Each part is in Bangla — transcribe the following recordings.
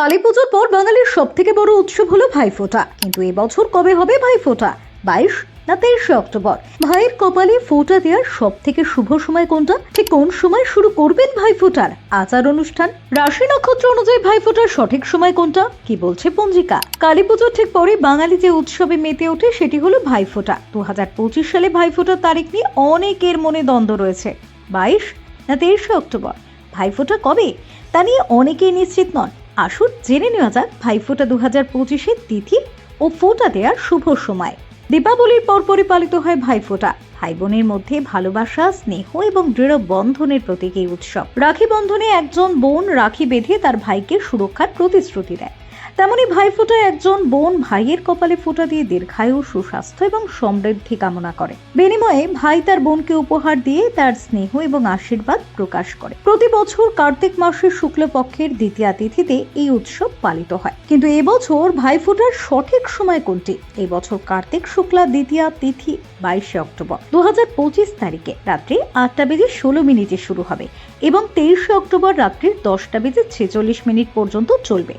কালী পুজোর পর বাঙালির সব থেকে বড় উৎসব হলো ভাইফোঁটা। কিন্তু এবছর কবে হবে ভাইফোঁটা? বাইশ না তেইশে অক্টোবর? ভাইয়ের কপালে ফোঁটা দেওয়ার সব থেকে শুভ সময় কোনটা? ঠিক কোন সময় শুরু করবেন ভাইফোঁটার আচার অনুষ্ঠান? রাশি নক্ষত্র অনুযায়ী ভাইফোঁটার সঠিক সময় কোনটা? কি বলছে পঞ্জিকা? কালী পুজোর ঠিক পরে বাঙালি যে উৎসবে মেতে ওঠে সেটি হলো ভাইফোঁটা। দু হাজার পঁচিশ সালে ভাইফোঁটার তারিখ নিয়ে অনেকের মনে দ্বন্দ্ব রয়েছে। বাইশ না তেইশে অক্টোবর? ভাইফোঁটা কবে? তা নিয়ে অনেকেই নিশ্চিত নন। আসুন জেনে নেওয়া যাক ভাইফোঁটা দু হাজার পঁচিশের তিথি ও ফোঁটা দেওয়ার শুভ সময়। দীপাবলির পরপরই পালিত হয় ভাইফোঁটা। ভাই বোনের মধ্যে ভালোবাসা, স্নেহ এবং দৃঢ় বন্ধনের প্রতীক এই উৎসব। রাখি বন্ধনে একজন বোন রাখি বেঁধে তার ভাইকে সুরক্ষার প্রতিশ্রুতি দেয়। তেমনি ভাইফোঁটায় একজন বোন ভাইয়ের কপালে ফোঁটা দিয়ে দীর্ঘায়ু, সুস্বাস্থ্য এবং সমৃদ্ধি কামনা করে। বিনিময়ে ভাই তার বোনকে উপহার দিয়ে তার স্নেহ এবং আশীর্বাদ প্রকাশ করে। প্রতি বছর কার্তিক মাসের শুক্লপক্ষের দ্বিতীয়া তিথিতে এই উৎসব পালিত হয়। কিন্তু এবছর ভাইফোঁটার সঠিক সময় কোনটি? এবছর কার্তিক শুক্লা দ্বিতীয়া তিথি, বাইশে অক্টোবর। দু হাজার পঁচিশ তারিখে রাত্রি আটটা বেজে ষোলো মিনিটে শুরু হবে এবং তেইশে অক্টোবর রাত্রির দশটা বেজে ছেচল্লিশ মিনিট পর্যন্ত চলবে।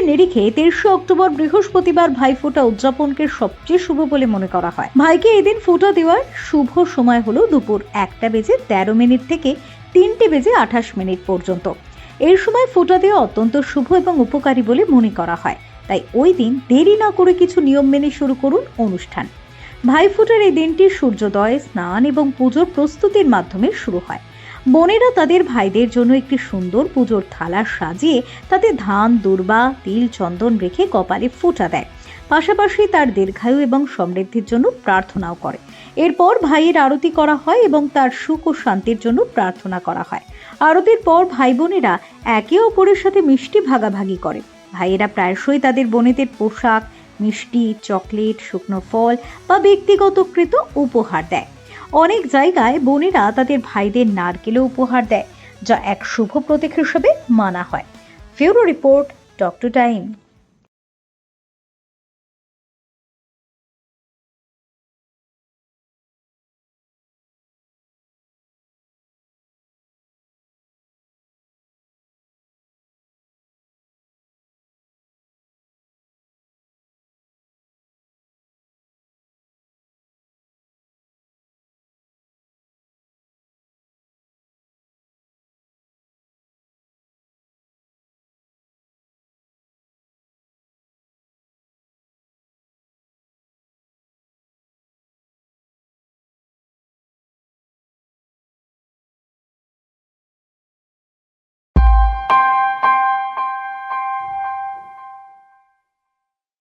জ্যোতিষশাস্ত্রের নিরিখে তেইশে অক্টোবর বৃহস্পতিবার ভাইফোঁটা উদযাপনকে সবচেয়ে শুভ বলে মনে করা হয়। ভাইকে এদিন ফোঁটা দেওয়ার শুভ সময় হলো দুপুর একটা বেজে তেরো মিনিট থেকে তিনটে বেজে আঠাশ মিনিট পর্যন্ত। এই সময় ফোঁটা দেওয়া অত্যন্ত শুভ এবং উপকারী বলে মনে করা হয়। তাই ওই দিন দেরি না করে কিছু নিয়ম মেনে শুরু করুন অনুষ্ঠান। ভাইফোঁটার এই দিনটি সূর্যোদয়, স্নান এবং পুজোর প্রস্তুতির মাধ্যমে শুরু হয়। বোনেরা তাদের ভাইদের জন্য একটি সুন্দর পুজোর থালা সাজিয়ে তাতে ধান, দুর্বা, তিল, চন্দন রেখে কপালে ফোঁটা দেয়। পাশাপাশি তার দীর্ঘায়ু এবং সমৃদ্ধির জন্য প্রার্থনাও করে। এরপর ভাইয়ের আরতি করা হয় এবং তার সুখ ও শান্তির জন্য প্রার্থনা করা হয়। আরতির পর ভাই বোনেরা একে অপরের সাথে মিষ্টি ভাগাভাগি করে। ভাইয়েরা প্রায়শই তাদের বোনেদের পোশাক, মিষ্টি, চকলেট, শুকনো ফল বা ব্যক্তিগতকৃত উপহার দেয়। অনেক জায়গায় বোনেরা তাদের ভাইদের নারকেলও উপহার দেয়, যা এক শুভ প্রতীক হিসেবে মানা হয়। ফিউরো রিপোর্ট, ডক্টর টাইম।